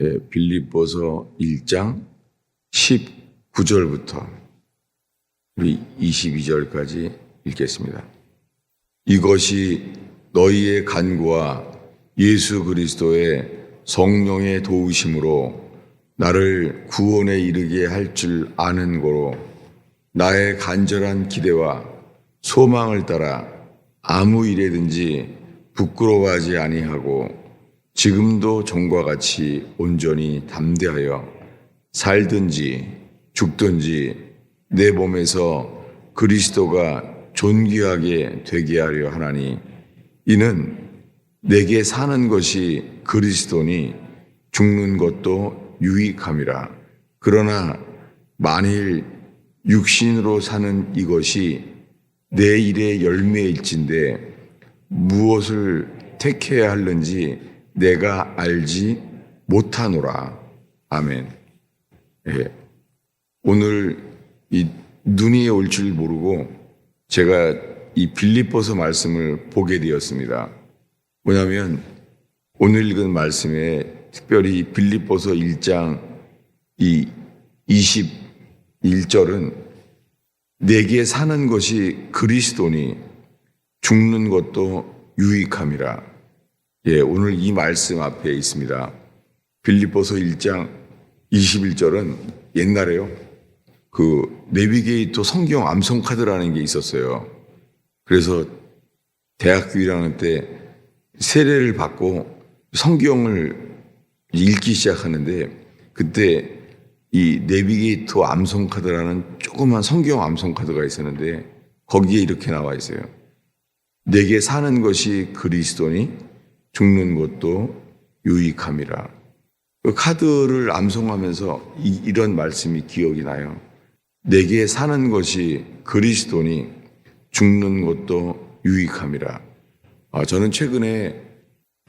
예, 빌립보서 1장 19절부터 우리 22절까지 읽겠습니다. 이것이 너희의 간구와 예수 그리스도의 성령의 도우심으로 나를 구원에 이르게 할 줄 아는 거로 나의 간절한 기대와 소망을 따라 아무 일에든지 부끄러워하지 아니하고 지금도 전과 같이 온전히 담대하여 살든지 죽든지 내 몸에서 그리스도가 존귀하게 되게 하려 하나니 이는 내게 사는 것이 그리스도니 죽는 것도 유익함이라. 그러나 만일 육신으로 사는 이것이 내 일의 열매일진데 무엇을 택해야 할는지 내가 알지 못하노라. 아멘. 예. 오늘 이 눈이 올 줄 모르고 제가 이 빌립보서 말씀을 보게 되었습니다. 뭐냐면 오늘 읽은 말씀에 특별히 빌립보서 1장 이 21절은 내게 사는 것이 그리스도니 죽는 것도 유익함이라. 예, 오늘 이 말씀 앞에 있습니다. 빌립보서 1장 21절은 옛날에요. 그 내비게이터 성경 암송 카드라는 게 있었어요. 그래서 대학교 1학년 때 세례를 받고 성경을 읽기 시작하는데 그때 이 내비게이터 암송 카드라는 조그만 성경 암송 카드가 있었는데 거기에 이렇게 나와 있어요. 내게 사는 것이 그리스도니 죽는 것도 유익함이라. 그 카드를 암송하면서 이, 런 말씀이 기억이 나요. 내게 사는 것이 그리스도니 죽는 것도 유익함이라. 아, 저는 최근에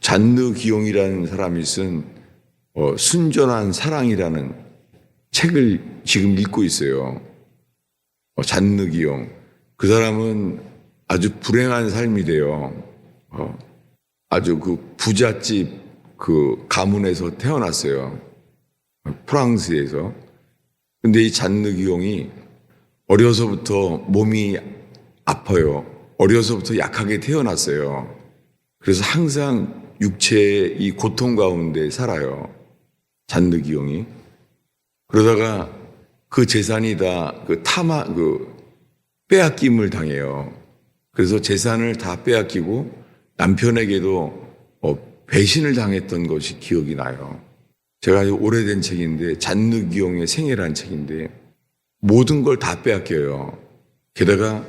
잔느 기용이라는 사람이 쓴 어, 순전한 사랑이라는 책을 지금 읽고 있어요. 어, 잔느 기용. 그 사람은 아주 불행한 삶이 돼요. 어, 아주 그 부잣집 그 가문에서 태어났어요. 프랑스에서. 근데 이 잔느 기용이 어려서부터 몸이 아파요. 어려서부터 약하게 태어났어요. 그래서 항상 육체의 이 고통 가운데 살아요. 잔느 기용이. 그러다가 그 재산이 다 그 타마, 그 빼앗김을 당해요. 그래서 재산을 다 빼앗기고 남편에게도 어, 배신을 당했던 것이 기억이 나요. 제가 오래된 책인데 잔느 기용의 생애라는 책인데 모든 걸 다 빼앗겨요. 게다가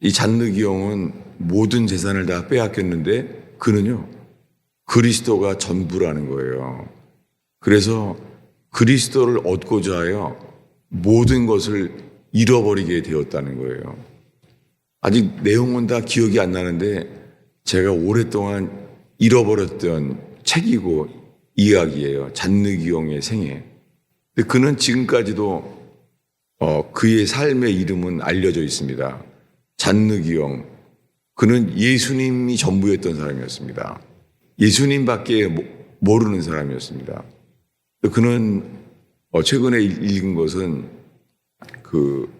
이 잔느 기용은 모든 재산을 다 빼앗겼는데 그는요 그리스도가 전부라는 거예요. 그래서 그리스도를 얻고자 하여 모든 것을 잃어버리게 되었다는 거예요. 아직 내용은 다 기억이 안 나는데 제가 오랫동안 잃어버렸던 책이고 이야기예요. 잔느기용의 생애. 근데 그는 지금까지도 어, 그의 삶의 이름은 알려져 있습니다. 잔느기용. 그는 예수님이 전부였던 사람이었습니다. 예수님밖에 모르는 사람이었습니다. 그는 어, 최근에 읽은 것은 그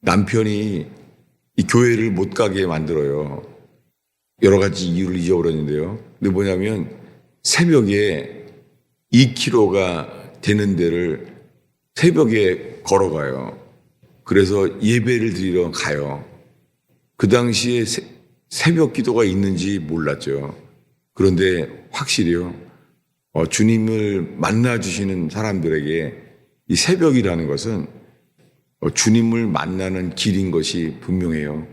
남편이 이 교회를 못 가게 만들어요. 여러 가지 이유를 잊어버렸는데요. 근데 뭐냐면 새벽에 2km가 되는 데를 새벽에 걸어가요. 그래서 예배를 드리러 가요. 그 당시에 새벽 기도가 있는지 몰랐죠. 그런데 확실히요. 어, 주님을 만나 주시는 사람들에게 이 새벽이라는 것은 어, 주님을 만나는 길인 것이 분명해요.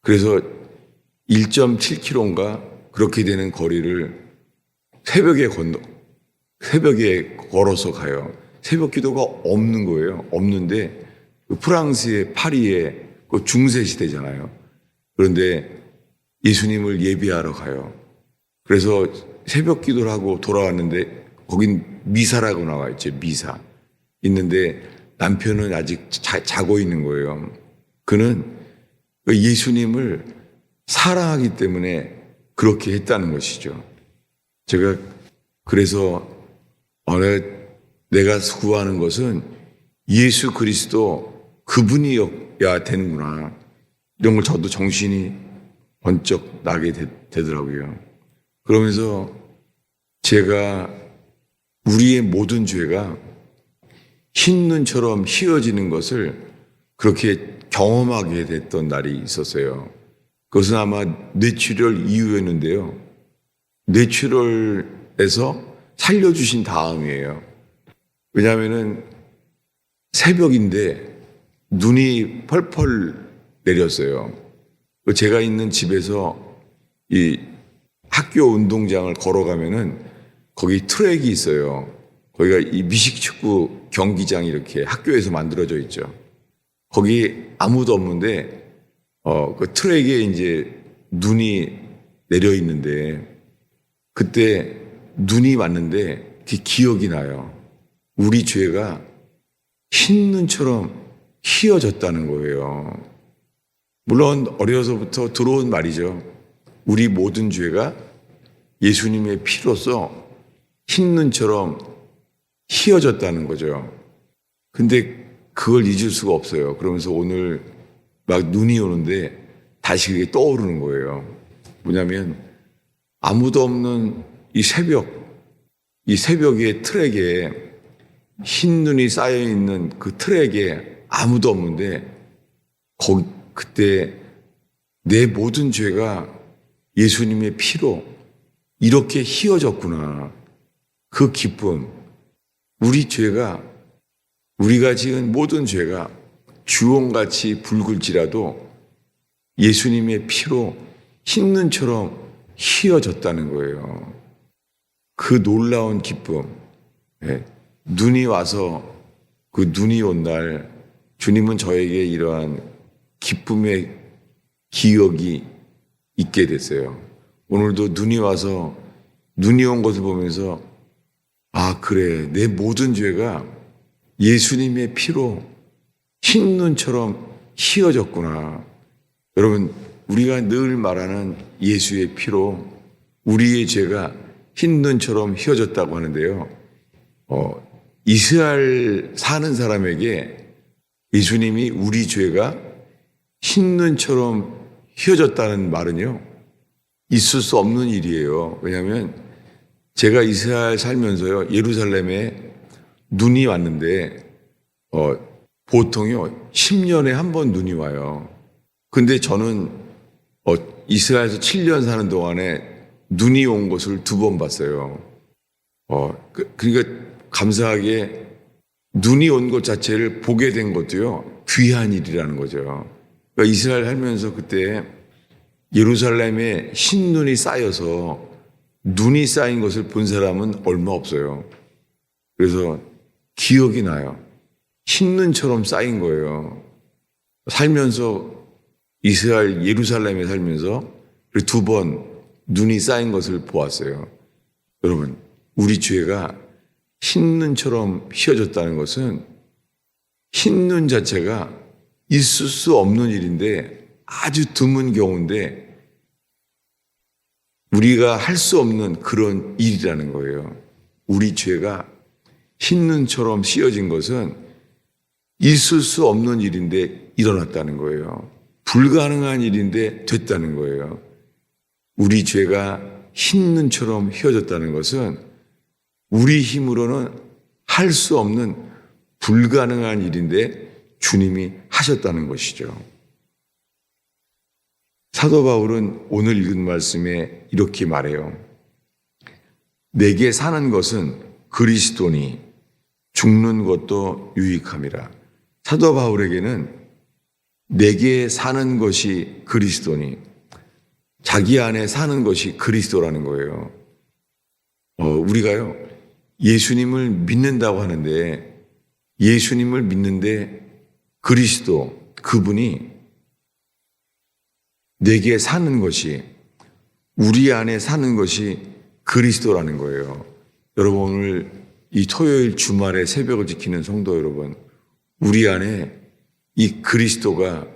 그래서 1.7km인가 그렇게 되는 거리를 새벽에 건너, 새벽에 걸어서 가요. 새벽 기도가 없는 거예요. 없는데 그 프랑스의 파리에 그 중세 시대잖아요. 그런데 예수님을 예비하러 가요. 그래서 새벽 기도를 하고 돌아왔는데 거긴 미사라고 나와 있죠. 미사. 있는데 남편은 아직 자, 자고 있는 거예요. 그는 그 예수님을 사랑하기 때문에 그렇게 했다는 것이죠. 제가 그래서 어느 내가 구하는 것은 예수 그리스도 그분이어야 되는구나. 이런 걸 저도 정신이 번쩍 나게 되, 되더라고요. 그러면서 제가 우리의 모든 죄가 흰 눈처럼 휘어지는 것을 그렇게 경험하게 됐던 날이 있었어요. 그것은 아마 뇌출혈 이후였는데요. 뇌출혈에서 살려주신 다음이에요. 왜냐하면은 새벽인데 눈이 펄펄 내렸어요. 그 제가 있는 집에서 이 학교 운동장을 걸어가면은 거기 트랙이 있어요. 거기가 이 미식축구 경기장이 이렇게 학교에서 만들어져 있죠. 거기 아무도 없는데 어 그 트랙에 이제 눈이 내려 있는데 그때 눈이 왔는데 그 기억이 나요. 우리 죄가 흰 눈처럼 휘어졌다는 거예요. 물론 어려서부터 들어온 말이죠. 우리 모든 죄가 예수님의 피로써 흰 눈처럼 휘어졌다는 거죠. 근데 그걸 잊을 수가 없어요. 그러면서 오늘 막 눈이 오는데 다시 그게 떠오르는 거예요. 뭐냐면 아무도 없는 이 새벽, 이 새벽의 트랙에 흰 눈이 쌓여 있는 그 트랙에 아무도 없는데 거기 그때 내 모든 죄가 예수님의 피로 이렇게 휘어졌구나. 그 기쁨. 우리 죄가 우리가 지은 모든 죄가 주홍같이 붉을지라도 예수님의 피로 흰 눈처럼 휘어졌다는 거예요. 그 놀라운 기쁨. 예. 눈이 와서 그 눈이 온 날 주님은 저에게 이러한 기쁨의 기억이 있게 됐어요. 오늘도 눈이 와서 눈이 온 것을 보면서 아, 그래. 내 모든 죄가 예수님의 피로 흰 눈처럼 휘어졌구나. 여러분, 우리가 늘 말하는 예수의 피로 우리의 죄가 흰 눈처럼 휘어졌다고 하는데요. 어, 이스라엘 사는 사람에게 예수님이 우리 죄가 흰 눈처럼 휘어졌다는 말은요. 있을 수 없는 일이에요. 왜냐하면 제가 이스라엘 살면서요. 예루살렘에 눈이 왔는데 어, 보통요. 10년에 한 번 눈이 와요. 근데 저는 어, 이스라엘에서 7년 사는 동안에 눈이 온 것을 두 번 봤어요. 어, 그, 그러니까 감사하게 눈이 온 것 자체를 보게 된 것도요. 귀한 일이라는 거죠. 그러니까 이스라엘 살면서 그때 예루살렘에 흰 눈이 쌓여서 눈이 쌓인 것을 본 사람은 얼마 없어요. 그래서 기억이 나요. 흰 눈처럼 쌓인 거예요. 살면서 이스라엘 예루살렘에 살면서 두 번 눈이 쌓인 것을 보았어요. 여러분, 우리 죄가 흰 눈처럼 휘어졌다는 것은 흰눈 자체가 있을 수 없는 일인데 아주 드문 경우인데 우리가 할 수 없는 그런 일이라는 거예요. 우리 죄가 흰 눈처럼 씌어진 것은 있을 수 없는 일인데 일어났다는 거예요. 불가능한 일인데 됐다는 거예요. 우리 죄가 흰 눈처럼 휘어졌다는 것은 우리 힘으로는 할 수 없는 불가능한 일인데 주님이 하셨다는 것이죠. 사도 바울은 오늘 읽은 말씀에 이렇게 말해요. 내게 사는 것은 그리스도니 죽는 것도 유익함이라. 사도 바울에게는 내게 사는 것이 그리스도니 자기 안에 사는 것이 그리스도라는 거예요. 어, 우리가요, 예수님을 믿는다고 하는데 예수님을 믿는데 그리스도, 그분이 내게 사는 것이 우리 안에 사는 것이 그리스도라는 거예요. 여러분 오늘 이 토요일 주말에 새벽을 지키는 성도 여러분, 우리 안에 이 그리스도가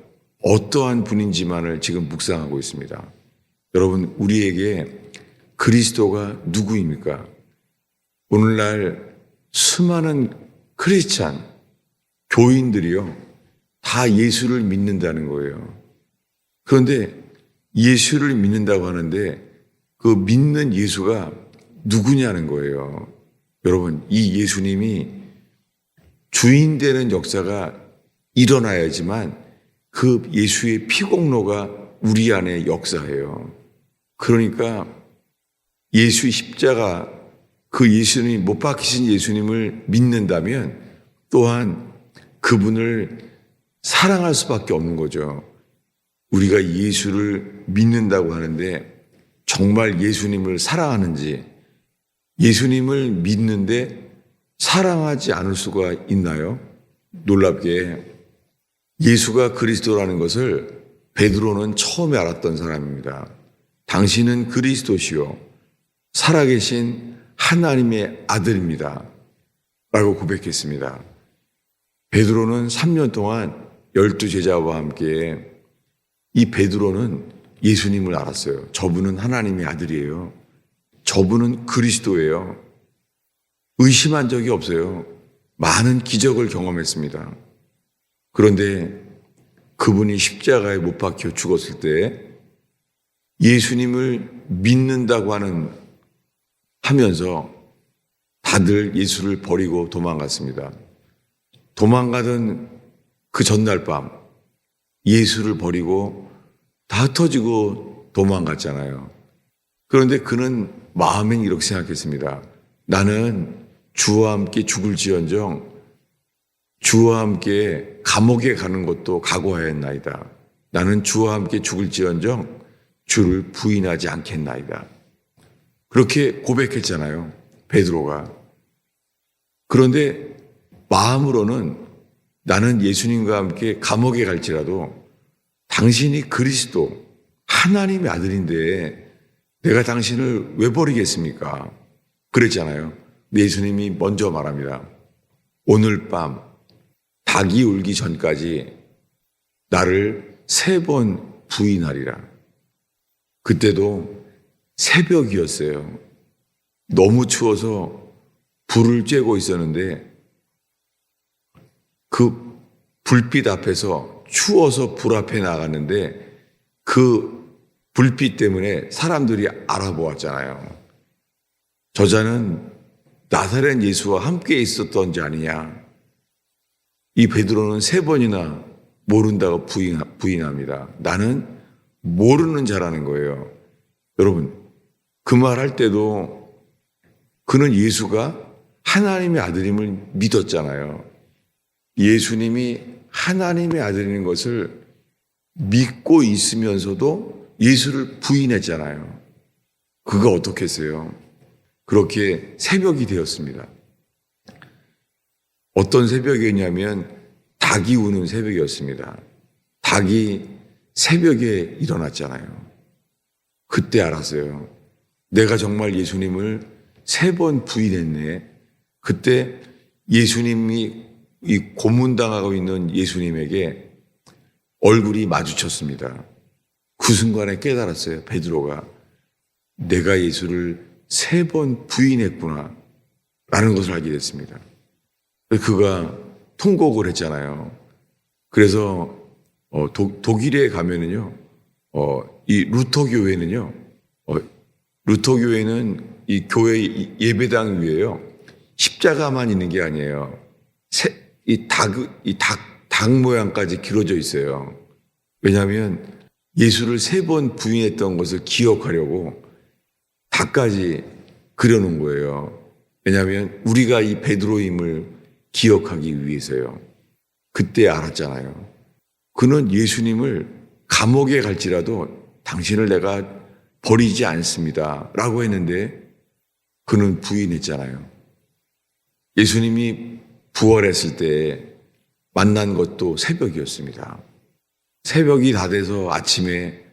어떠한 분인지만을 지금 묵상하고 있습니다. 여러분, 우리에게 그리스도가 누구입니까? 오늘날 수많은 크리스찬 교인들이요 다 예수를 믿는다는 거예요. 그런데 예수를 믿는다고 하는데 그 믿는 예수가 누구냐는 거예요. 여러분, 이 예수님이 주인 되는 역사가 일어나야지만 그 예수의 피공로가 우리 안에 역사예요. 그러니까 예수 십자가 그 예수님 못 박히신 예수님을 믿는다면 또한 그분을 사랑할 수밖에 없는 거죠. 우리가 예수를 믿는다고 하는데 정말 예수님을 사랑하는지 예수님을 믿는데 사랑하지 않을 수가 있나요? 놀랍게 예수가 그리스도라는 것을 베드로는 처음에 알았던 사람입니다. 당신은 그리스도시요 살아계신 하나님의 아들입니다. 라고 고백했습니다. 베드로는 3년 동안 열두 제자와 함께 이 베드로는 예수님을 알았어요. 저분은 하나님의 아들이에요. 저분은 그리스도예요. 의심한 적이 없어요. 많은 기적을 경험했습니다. 그런데 그분이 십자가에 못 박혀 죽었을 때 예수님을 믿는다고 하는 하면서 다들 예수를 버리고 도망갔습니다. 도망가던 그 전날 밤 예수를 버리고 다 흩어지고 도망갔잖아요. 그런데 그는 마음엔 이렇게 생각했습니다. 나는 주와 함께 죽을지언정 주와 함께 감옥에 가는 것도 각오하였나이다. 나는 주와 함께 죽을지언정 주를 부인하지 않겠나이다. 그렇게 고백했잖아요. 베드로가. 그런데 마음으로는 나는 예수님과 함께 감옥에 갈지라도 당신이 그리스도 하나님의 아들인데 내가 당신을 왜 버리겠습니까? 그랬잖아요. 예수님이 먼저 말합니다. 오늘 밤 닭이 울기 전까지 나를 세 번 부인하리라. 그때도 새벽이었어요. 너무 추워서 불을 쬐고 있었는데 그 불빛 앞에서 추워서 불 앞에 나갔는데 그 불빛 때문에 사람들이 알아보았잖아요. 저자는 나사렛 예수와 함께 있었던 자 아니냐. 이 베드로는 세 번이나 모른다고 부인, 부인합니다. 나는 모르는 자라는 거예요. 여러분, 그 말 할 때도 그는 예수가 하나님의 아들임을 믿었잖아요. 예수님이 하나님의 아들인 것을 믿고 있으면서도 예수를 부인했잖아요. 그가 어떻겠어요? 그렇게 새벽이 되었습니다. 어떤 새벽이었냐면 닭이 우는 새벽이었습니다. 닭이 새벽에 일어났잖아요. 그때 알았어요. 내가 정말 예수님을 세 번 부인했네. 그때 예수님이 이 고문당하고 있는 예수님에게 얼굴이 마주쳤습니다. 그 순간에 깨달았어요. 베드로가 내가 예수를 세 번 부인했구나. 라는 것을 알게 됐습니다. 그가 통곡을 했잖아요. 그래서 어, 도, 독일에 가면은요, 어, 이 루터 교회는요, 어, 루터 교회는 이 교회 예배당 위에요 십자가만 있는 게 아니에요. 새, 이 닭, 이 닭, 닭 모양까지 길어져 있어요. 왜냐하면 예수를 세 번 부인했던 것을 기억하려고 닭까지 그려놓은 거예요. 왜냐하면 우리가 이 베드로임을 기억하기 위해서요. 그때 알았잖아요. 그는 예수님을 감옥에 갈지라도 당신을 내가 버리지 않습니다. 라고 했는데 그는 부인했잖아요. 예수님이 부활했을 때 만난 것도 새벽이었습니다. 새벽이 다 돼서 아침에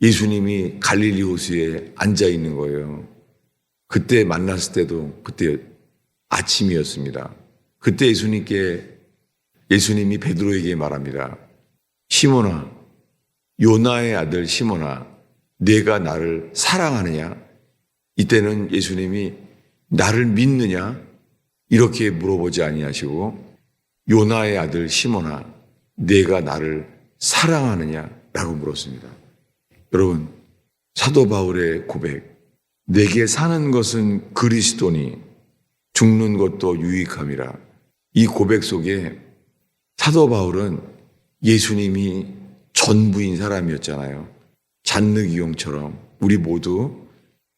예수님이 갈릴리 호수에 앉아 있는 거예요. 그때 만났을 때도 그때 아침이었습니다. 그때 예수님께 예수님이 베드로에게 말합니다. 시몬아, 요나의 아들 시몬아, 내가 나를 사랑하느냐? 이때는 예수님이 나를 믿느냐? 이렇게 물어보지 아니하시고 요나의 아들 시몬아 내가 나를 사랑하느냐라고 물었습니다. 여러분 사도 바울의 고백 내게 사는 것은 그리스도니 죽는 것도 유익함이라 이 고백 속에 사도 바울은 예수님이 전부인 사람이었잖아요. 잔느기용처럼 우리 모두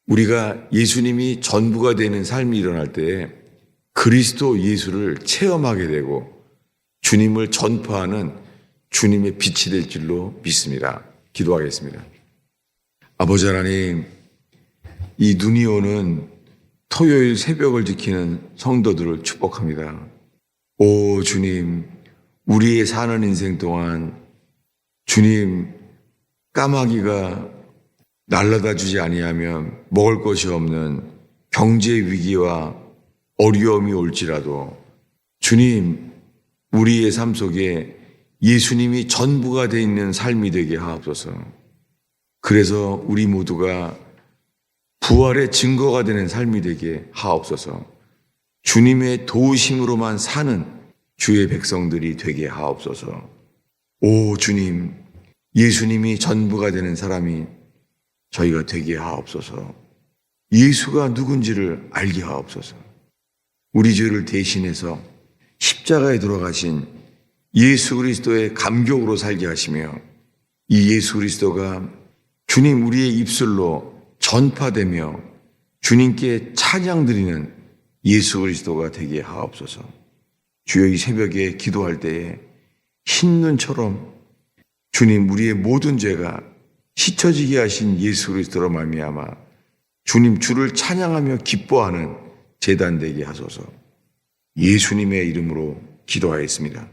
우리가 예수님이 전부가 되는 삶이 일어날 때 그리스도 예수를 체험하게 되고 주님을 전파하는 주님의 빛이 될 줄로 믿습니다. 기도하겠습니다. 아버지 하나님, 이 눈이 오는 토요일 새벽을 지키는 성도들을 축복합니다. 오 주님, 우리의 사는 인생 동안 주님 까마귀가 날라다 주지 아니하면 먹을 것이 없는 경제 위기와 어려움이 올지라도 주님 우리의 삶 속에 예수님이 전부가 돼 있는 삶이 되게 하옵소서. 그래서 우리 모두가 부활의 증거가 되는 삶이 되게 하옵소서. 주님의 도우심으로만 사는 주의 백성들이 되게 하옵소서. 오 주님, 예수님이 전부가 되는 사람이 저희가 되게 하옵소서. 예수가 누군지를 알게 하옵소서. 우리 죄를 대신해서 십자가에 돌아가신 예수 그리스도의 감격으로 살게 하시며 이 예수 그리스도가 주님 우리의 입술로 전파되며 주님께 찬양 드리는 예수 그리스도가 되게 하옵소서. 주여 이 새벽에 기도할 때에 흰 눈처럼 주님 우리의 모든 죄가 씻어지게 하신 예수 그리스도로 말미암아 주님 주를 찬양하며 기뻐하는 재단 되게 하소서. 예수님의 이름으로 기도하였습니다.